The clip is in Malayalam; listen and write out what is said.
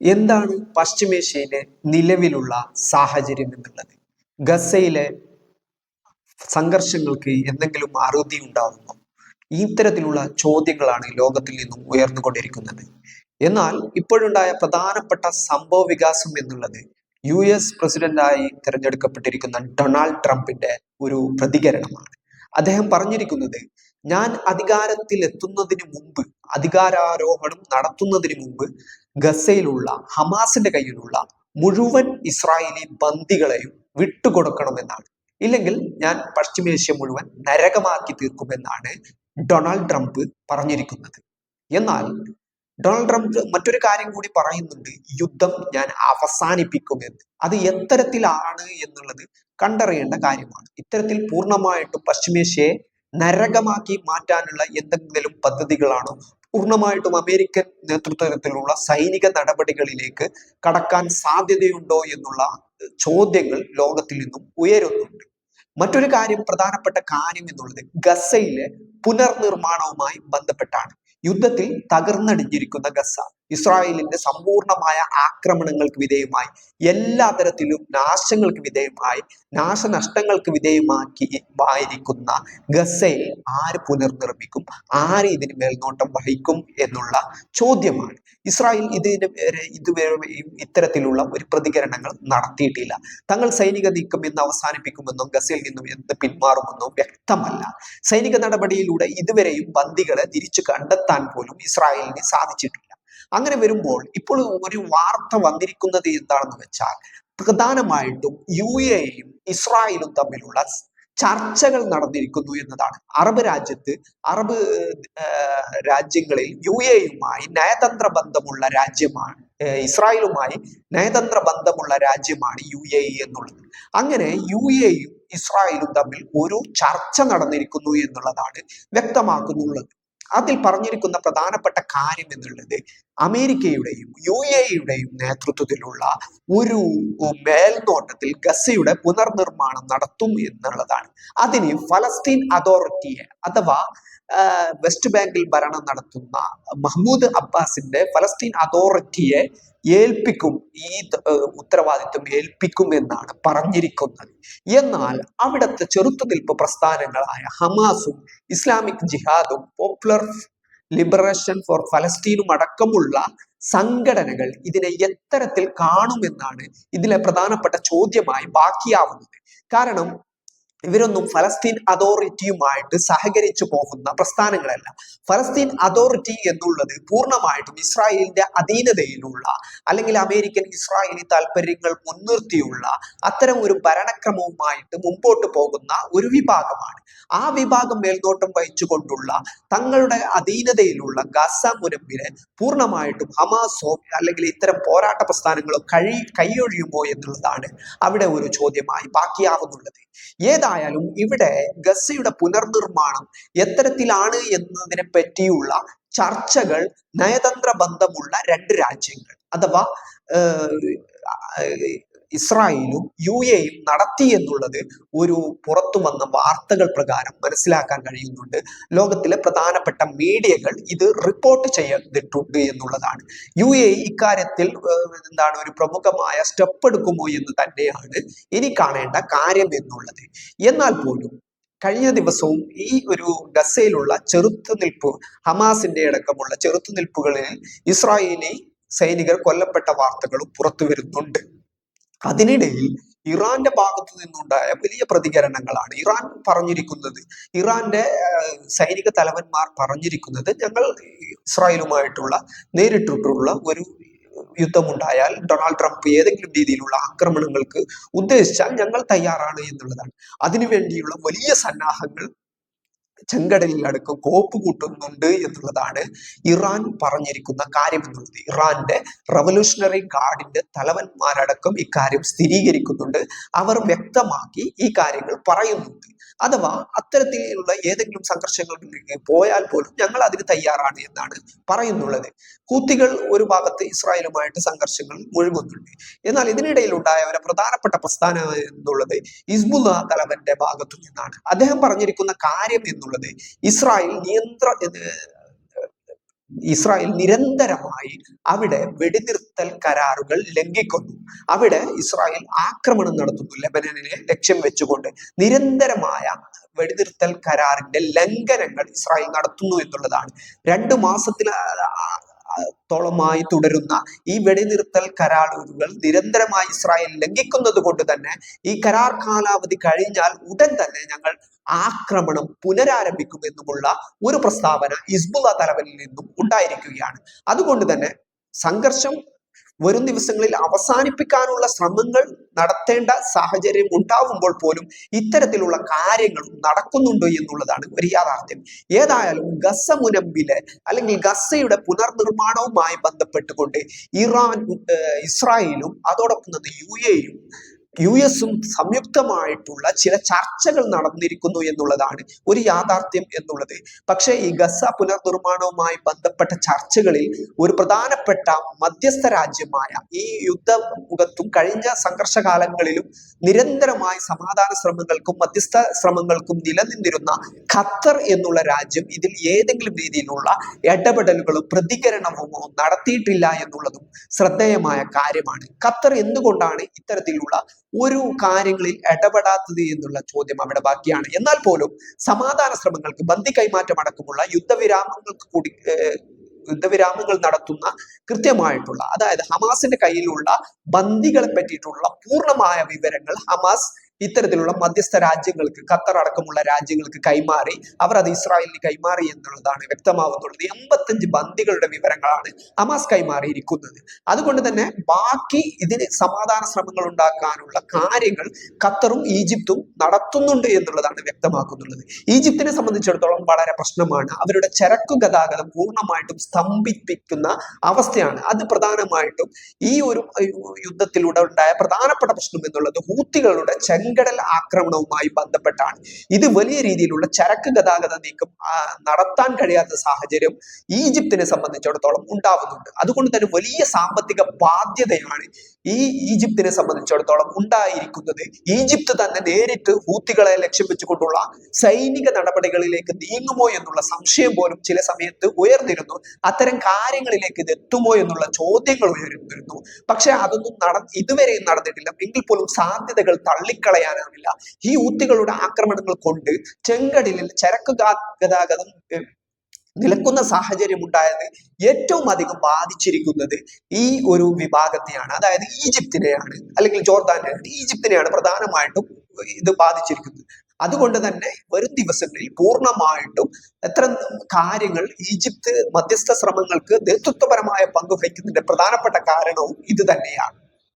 എന്താണ് പശ്ചിമേഷ്യയിലെ നിലവിലുള്ള സാഹചര്യം എന്നുള്ളത്? ഗസയിലെ സംഘർഷങ്ങൾക്ക് എന്തെങ്കിലും അറുതി ഉണ്ടാവുമോ? ഇത്തരത്തിലുള്ള ചോദ്യങ്ങളാണ് ലോകത്തിൽ നിന്നും ഉയർന്നുകൊണ്ടിരിക്കുന്നത്. എന്നാൽ ഇപ്പോഴുണ്ടായ പ്രധാനപ്പെട്ട സംഭവ വികാസം എന്നുള്ളത് യു എസ് പ്രസിഡന്റായി തിരഞ്ഞെടുക്കപ്പെട്ടിരിക്കുന്ന ഡൊണാൾഡ് ട്രംപിന്റെ ഒരു പ്രതികരണമാണ്. അദ്ദേഹം പറഞ്ഞിരിക്കുന്നത് ഞാൻ അധികാരത്തിൽ എത്തുന്നതിന് മുമ്പ് അധികാരാരോഹണം നടത്തുന്നതിന് മുമ്പ് ഗസയിലുള്ള ഹമാസിന്റെ കയ്യിലുള്ള മുഴുവൻ ഇസ്രായേലി ബന്ദികളെയും വിട്ടുകൊടുക്കണമെന്നാണ്. ഇല്ലെങ്കിൽ ഞാൻ പശ്ചിമേഷ്യ മുഴുവൻ നരകമാക്കി തീർക്കുമെന്നാണ് ഡൊണാൾഡ് ട്രംപ് പറഞ്ഞിരിക്കുന്നത്. എന്നാൽ ഡൊണാൾഡ് ട്രംപ് മറ്റൊരു കാര്യം കൂടി പറയുന്നുണ്ട് യുദ്ധം ഞാൻ അവസാനിപ്പിക്കുമെന്ന്. അത് എത്തരത്തിലാണ് എന്നുള്ളത് കണ്ടറിയേണ്ട കാര്യമാണ്. ഇത്തരത്തിൽ പൂർണമായിട്ടും പശ്ചിമേഷ്യയെ നരകമാക്കി മാറ്റാനുള്ള എന്തെങ്കിലും പദ്ധതികളാണോ പൂർണമായിട്ടും അമേരിക്കൻ നേതൃത്വത്തിലുള്ള സൈനിക നടപടികളിലേക്ക് കടക്കാൻ സാധ്യതയുണ്ടോ എന്നുള്ള ചോദ്യങ്ങൾ ലോകത്തിൽ നിന്നും ഉയരുന്നുണ്ട്. മറ്റൊരു കാര്യം പ്രധാനപ്പെട്ട കാര്യം എന്നുള്ളത് ഗസയിലെ പുനർനിർമ്മാണവുമായി ബന്ധപ്പെട്ടാണ്. യുദ്ധത്തിൽ തകർന്നടിഞ്ഞിരിക്കുന്ന ഗസ. ഇസ്രായേലിന്റെ സമ്പൂർണമായ ആക്രമണങ്ങൾക്ക് വിധേയമായി എല്ലാ തരത്തിലും നാശങ്ങൾക്ക് വിധേയമായി നാശനഷ്ടങ്ങൾക്ക് വിധേയമാക്കി ആയിരിക്കുന്ന ഗസയെ ആര് പുനർനിർമ്മിക്കും ആര് ഇതിന് മേൽനോട്ടം വഹിക്കും എന്നുള്ള ചോദ്യമാണ്. ഇസ്രായേൽ ഇതിന് ഇതുവരെ ഇത്തരത്തിലുള്ള ഒരു പ്രതികരണങ്ങൾ നടത്തിയിട്ടില്ല. തങ്ങൾ സൈനിക നീക്കം എന്ന് അവസാനിപ്പിക്കുമെന്നും ഗസയിൽ നിന്നും എന്ത് പിന്മാറുമെന്നോ വ്യക്തമല്ല. സൈനിക നടപടിയിലൂടെ ഇതുവരെയും ബന്ദികളെ തിരിച്ചു കണ്ടെത്താൻ പോലും ഇസ്രായേലിന് സാധിച്ചിട്ടില്ല. അങ്ങനെ വരുമ്പോൾ ഇപ്പോൾ ഒരു വാർത്ത വന്നിരിക്കുന്നത് എന്താണെന്ന് വെച്ചാൽ പ്രധാനമായിട്ടും യു എയും ഇസ്രായേലും തമ്മിലുള്ള ചർച്ചകൾ നടന്നിരിക്കുന്നു എന്നതാണ്. അറബ് രാജ്യത്ത് അറബ് രാജ്യങ്ങളിൽ യു എയുമായി നയതന്ത്ര ബന്ധമുള്ള രാജ്യമാണ് ഇസ്രായേലുമായി നയതന്ത്ര ബന്ധമുള്ള രാജ്യമാണ് യു എ എന്നുള്ളത്. അങ്ങനെ യു എയും ഇസ്രായേലും തമ്മിൽ ഒരു ചർച്ച നടന്നിരിക്കുന്നു എന്നുള്ളതാണ് വ്യക്തമാക്കുന്നുള്ളത്. അതിൽ പറഞ്ഞിരിക്കുന്ന പ്രധാനപ്പെട്ട കാര്യം എന്നുള്ളത് അമേരിക്കയുടെയും യു എയുടെയും നേതൃത്വത്തിലുള്ള ഒരു മേൽനോട്ടത്തിൽ ഗസയുടെ പുനർനിർമ്മാണം നടത്തും എന്നുള്ളതാണ്. അതിന് ഫലസ്തീൻ അതോറിറ്റിയെ അഥവാ വെസ്റ്റ് ബാങ്കിൽ ഭരണം നടത്തുന്ന മഹ്മൂദ് അബ്ബാസിന്റെ ഫലസ്തീൻ അതോറിറ്റിയെ ഏൽപ്പിക്കും ഈ ഉത്തരവാദിത്വം ഏൽപ്പിക്കും എന്നാണ് പറഞ്ഞിരിക്കുന്നത്. എന്നാൽ അവിടുത്തെ ചെറുത്തുനിൽപ്പ് പ്രസ്ഥാനങ്ങളായ ഹമാസും ഇസ്ലാമിക് ജിഹാദും പോപ്പുലർ ലിബറേഷൻ ഫോർ ഫലസ്തീനും അടക്കമുള്ള സംഘടനകൾ ഇതിനെ എത്തരത്തിൽ കാണുമെന്നാണ് ഇതിലെ പ്രധാനപ്പെട്ട ചോദ്യമായി ബാക്കിയാവുന്നത്. കാരണം ഇവരൊന്നും ഫലസ്തീൻ അതോറിറ്റിയുമായിട്ട് സഹകരിച്ചു പോകുന്ന പ്രസ്ഥാനങ്ങളല്ല. ഫലസ്തീൻ അതോറിറ്റി എന്നുള്ളത് പൂർണമായിട്ടും ഇസ്രായേലിന്റെ അധീനതയിലുള്ള അല്ലെങ്കിൽ അമേരിക്കൻ ഇസ്രായേലി താല്പര്യങ്ങൾ മുൻനിർത്തിയുള്ള അത്തരം ഒരു ഭരണക്രമവുമായിട്ട് മുമ്പോട്ട് പോകുന്ന ഒരു വിഭാഗമാണ്. ആ വിഭാഗം മേൽനോട്ടം വഹിച്ചുകൊണ്ടുള്ള തങ്ങളുടെ അധീനതയിലുള്ള ഗസ മുനമ്പിനെ പൂർണമായിട്ടും ഹമാസോ അല്ലെങ്കിൽ ഇത്തരം പോരാട്ട പ്രസ്ഥാനങ്ങളോ കഴി കൈയൊഴിയുമോ എന്നുള്ളതാണ് അവിടെ ഒരു ചോദ്യമായി ബാക്കിയാവുന്നുള്ളത്. ഏതായാലും ഇവിടെ ഗസയുടെ പുനർനിർമ്മാണം എത്തരത്തിലാണ് എന്നതിനെ പറ്റിയുള്ള ചർച്ചകൾ നയതന്ത്ര ബന്ധമുള്ള രണ്ട് രാജ്യങ്ങൾ അഥവാ ഇസ്രായേലും യു എയും നടത്തി എന്നുള്ളത് ഒരു പുറത്തു വന്ന വാർത്തകൾ പ്രകാരം മനസ്സിലാക്കാൻ കഴിയുന്നുണ്ട്. ലോകത്തിലെ പ്രധാനപ്പെട്ട മീഡിയകൾ ഇത് റിപ്പോർട്ട് ചെയ്തിട്ടുണ്ട് എന്നുള്ളതാണ്. യു എ ഇക്കാര്യത്തിൽ എന്താണ് ഒരു പ്രമുഖമായ സ്റ്റെപ്പ് എടുക്കുമോ എന്ന് തന്നെയാണ് ഇനി കാണേണ്ട കാര്യം എന്നുള്ളത്. എന്നാൽ പോലും കഴിഞ്ഞ ദിവസവും ഈ ഒരു ഗസയിലുള്ള ചെറുത്തുനിൽപ്പ് ഹമാസിന്റെ അടക്കമുള്ള ചെറുത്തുനിൽപ്പുകളിൽ ഇസ്രായേലി സൈനികർ കൊല്ലപ്പെട്ട വാർത്തകളും പുറത്തു വരുന്നുണ്ട്. അതിനിടയിൽ ഇറാന്റെ ഭാഗത്തു നിന്നുണ്ടായ വലിയ പ്രതികരണങ്ങളാണ്. ഇറാൻ പറഞ്ഞിരിക്കുന്നത് ഇറാന്റെ സൈനിക തലവന്മാർ പറഞ്ഞിരിക്കുന്നത് ഞങ്ങൾ ഇസ്രായേലുമായിട്ടുള്ള നേരിട്ടിട്ടുള്ള ഒരു യുദ്ധമുണ്ടായാൽ ഡൊണാൾഡ് ട്രംപ് ഏതെങ്കിലും രീതിയിലുള്ള ആക്രമണങ്ങൾക്ക് ഉദ്ദേശിച്ചാൽ ഞങ്ങൾ തയ്യാറാണ് എന്നുള്ളതാണ്. അതിനുവേണ്ടിയുള്ള വലിയ സന്നാഹങ്ങൾ ചെങ്കടലിൽ അടക്കം കോപ്പ് കൂട്ടുന്നുണ്ട് എന്നുള്ളതാണ് ഇറാൻ പറഞ്ഞിരിക്കുന്ന കാര്യം എന്നുള്ളത് ഇറാന്റെ റവല്യൂഷണറി ഗാർഡിന്റെ തലവന്മാരടക്കം ഇക്കാര്യം സ്ഥിരീകരിക്കുന്നുണ്ട്. അവർ വ്യക്തമാക്കി ഈ കാര്യങ്ങൾ പറയുന്നുണ്ട്. അഥവാ അത്തരത്തിലുള്ള ഏതെങ്കിലും സംഘർഷങ്ങളിലേക്ക് പോയാൽ പോലും ഞങ്ങൾ അതിന് തയ്യാറാണ് എന്നാണ് പറയുന്നുള്ളത്. കൂത്തികൾ ഒരു ഭാഗത്ത് ഇസ്രായേലുമായിട്ട് സംഘർഷങ്ങൾ മുഴുകുന്നുണ്ട്. എന്നാൽ ഇതിനിടയിൽ ഉണ്ടായ ഒരു പ്രധാനപ്പെട്ട പ്രസ്ഥാനം എന്നുള്ളത് ഇസ്ബുല്ല തലവന്റെ ഭാഗത്തു നിന്നാണ്. അദ്ദേഹം പറഞ്ഞിരിക്കുന്ന കാര്യം എന്നുള്ളത് ഇസ്രായേൽ നിയന്ത്ര ഇസ്രായേൽ നിരന്തരമായി അവിടെ വെടിനിർത്തൽ കരാറുകൾ ലംഘിക്കുന്നു. അവിടെ ഇസ്രായേൽ ആക്രമണം നടത്തുന്നു ലെബനനെ ലക്ഷ്യം വെച്ചുകൊണ്ട്. നിരന്തരമായ വെടിനിർത്തൽ കരാറിന്റെ ലംഘനങ്ങൾ ഇസ്രായേൽ നടത്തുന്നു എന്നുള്ളതാണ്. രണ്ടു മാസത്തിൽ ത്തോളമായി തുടരുന്ന ഈ വെടിനിർത്തൽ കരാറുകൾ നിരന്തരമായി ഇസ്രായേൽ ലംഘിക്കുന്നത് കൊണ്ട് തന്നെ ഈ കരാർ കാലാവധി കഴിഞ്ഞാൽ ഉടൻ തന്നെ ഞങ്ങൾ ആക്രമണം പുനരാരംഭിക്കുമെന്നുമുള്ള ഒരു പ്രസ്താവന ഇസ്ബുള്ള തലവനിൽ നിന്നും ഉണ്ടായിരിക്കുകയാണ്. അതുകൊണ്ട് തന്നെ സംഘർഷം വരും ദിവസങ്ങളിൽ അവസാനിപ്പിക്കാനുള്ള ശ്രമങ്ങൾ നടത്തേണ്ട സാഹചര്യം ഉണ്ടാവുമ്പോൾ പോലും ഇത്തരത്തിലുള്ള കാര്യങ്ങൾ നടക്കുന്നുണ്ടോ എന്നുള്ളതാണ് ഒരു യാഥാർത്ഥ്യം. ഏതായാലും ഗസ മുനമ്പിലെ അല്ലെങ്കിൽ ഗസയുടെ പുനർനിർമ്മാണവുമായി ബന്ധപ്പെട്ടുകൊണ്ട് ഇറാൻ ഇസ്രായേലും അതോടൊപ്പം തന്നെ യു എയും യു എസും സംയുക്തമായിട്ടുള്ള ചില ചർച്ചകൾ നടന്നിരിക്കുന്നു എന്നുള്ളതാണ് ഒരു യാഥാർത്ഥ്യം എന്നുള്ളത്. പക്ഷേ ഈ ഗസ പുനർനിർമ്മാണവുമായി ബന്ധപ്പെട്ട ചർച്ചകളിൽ ഒരു പ്രധാനപ്പെട്ട മധ്യസ്ഥ രാജ്യമായ ഈ യുദ്ധമുഖത്തും കഴിഞ്ഞ സംഘർഷകാലങ്ങളിലും നിരന്തരമായി സമാധാന ശ്രമങ്ങൾക്കും മധ്യസ്ഥ ശ്രമങ്ങൾക്കും നിലനിന്നിരുന്ന ഖത്തർ എന്നുള്ള രാജ്യം ഇതിൽ ഏതെങ്കിലും രീതിയിലുള്ള ഇടപെടലുകളും പ്രതികരണമോ നടത്തിയിട്ടില്ല എന്നുള്ളതും ശ്രദ്ധേയമായ കാര്യമാണ്. ഖത്തർ എന്തുകൊണ്ടാണ് ഇത്തരത്തിലുള്ള ഒരു കാര്യങ്ങളിൽ ഇടപെടാത്തത് എന്നുള്ള ചോദ്യം അവിടെ ബാക്കിയാണ്. എന്നാൽ പോലും സമാധാന ശ്രമങ്ങൾക്ക് ബന്ദി കൈമാറ്റം അടക്കമുള്ള യുദ്ധവിരാമങ്ങൾക്ക് കൂടി യുദ്ധവിരാമങ്ങൾ നടത്തുന്ന കൃത്യമായിട്ടുള്ള അതായത് ഹമാസിന്റെ കയ്യിലുള്ള ബന്ദികളെ പറ്റിയിട്ടുള്ള പൂർണമായ വിവരങ്ങൾ ഹമാസ് ഇത്തരത്തിലുള്ള മധ്യസ്ഥ രാജ്യങ്ങൾക്ക് ഖത്തർ അടക്കമുള്ള രാജ്യങ്ങൾക്ക് കൈമാറി അവർ അത് ഇസ്രായേലിന് കൈമാറി എന്നുള്ളതാണ് വ്യക്തമാവുന്നുള്ളത് എൺപത്തഞ്ച് ബന്ദികളുടെ വിവരങ്ങളാണ് ഹമാസ് കൈമാറിയിരിക്കുന്നത്. അതുകൊണ്ട് തന്നെ ബാക്കി ഇതിന് സമാധാന ശ്രമങ്ങൾ ഉണ്ടാക്കാനുള്ള കാര്യങ്ങൾ ഖത്തറും ഈജിപ്തും നടത്തുന്നുണ്ട് എന്നുള്ളതാണ് വ്യക്തമാക്കുന്നുള്ളത് ഈജിപ്തിനെ സംബന്ധിച്ചിടത്തോളം വളരെ പ്രശ്നമാണ്. അവരുടെ ചരക്കു ഗതാഗതം പൂർണമായിട്ടും സ്തംഭിപ്പിക്കുന്ന അവസ്ഥയാണ്. അത് പ്രധാനമായിട്ടും ഈ ഒരു യുദ്ധത്തിലൂടെ ഉണ്ടായ പ്രധാനപ്പെട്ട പ്രശ്നം എന്നുള്ളത് ഹൂത്തികളുടെ ചെങ്കടൽ ആക്രമണവുമായി ബന്ധപ്പെട്ടാണ്. ഇത് വലിയ രീതിയിലുള്ള ചരക്ക് ഗതാഗത നീക്കം നടത്താൻ കഴിയാത്ത സാഹചര്യം ഈജിപ്തിനെ സംബന്ധിച്ചിടത്തോളം ഉണ്ടാവുന്നുണ്ട്. അതുകൊണ്ട് തന്നെ വലിയ സാമ്പത്തിക ബാധ്യതയാണ് ഈ ഈജിപ്തിനെ സംബന്ധിച്ചിടത്തോളം ഉണ്ടായിരിക്കുന്നത് ഈജിപ്ത് തന്നെ നേരിട്ട് ഹൂത്തികളെ ലക്ഷ്യം വെച്ചുകൊണ്ടുള്ള സൈനിക നടപടികളിലേക്ക് നീങ്ങുമോ എന്നുള്ള സംശയം പോലും ചില സമയത്ത് ഉയർന്നിരുന്നു. അത്തരം കാര്യങ്ങളിലേക്ക് ഇത് എത്തുമോ എന്നുള്ള ചോദ്യങ്ങൾ ഉയർന്നിരുന്നു. പക്ഷെ അതൊന്നും നട ഇതുവരെയും നടന്നിട്ടില്ല. എങ്കിൽ പോലും സാധ്യതകൾ തള്ളിക്കളയാനാവില്ല. ഈ ഊത്തികളുടെ ആക്രമണങ്ങൾ കൊണ്ട് ചെങ്കടലിൽ ചരക്ക് ഗതാഗതം നിലക്കുന്ന സാഹചര്യം ഉണ്ടായത് ഏറ്റവും അധികം ബാധിച്ചിരിക്കുന്നത് ഈ ഒരു വിഭാഗത്തെയാണ്. അതായത് ഈജിപ്തിനെയാണ് അല്ലെങ്കിൽ ജോർദാനെയാണ് ഈജിപ്തിനെയാണ് പ്രധാനമായിട്ടും ഇത് ബാധിച്ചിരിക്കുന്നത്. അതുകൊണ്ട് തന്നെ വരും ദിവസങ്ങളിൽ പൂർണമായിട്ടും എത്ര കാര്യങ്ങൾ ഈജിപ്ത് മധ്യസ്ഥ ശ്രമങ്ങൾക്ക് നേതൃത്വപരമായ പങ്ക് വഹിക്കുന്നതിന്റെ പ്രധാനപ്പെട്ട കാരണവും ഇത് തന്നെയാണ്.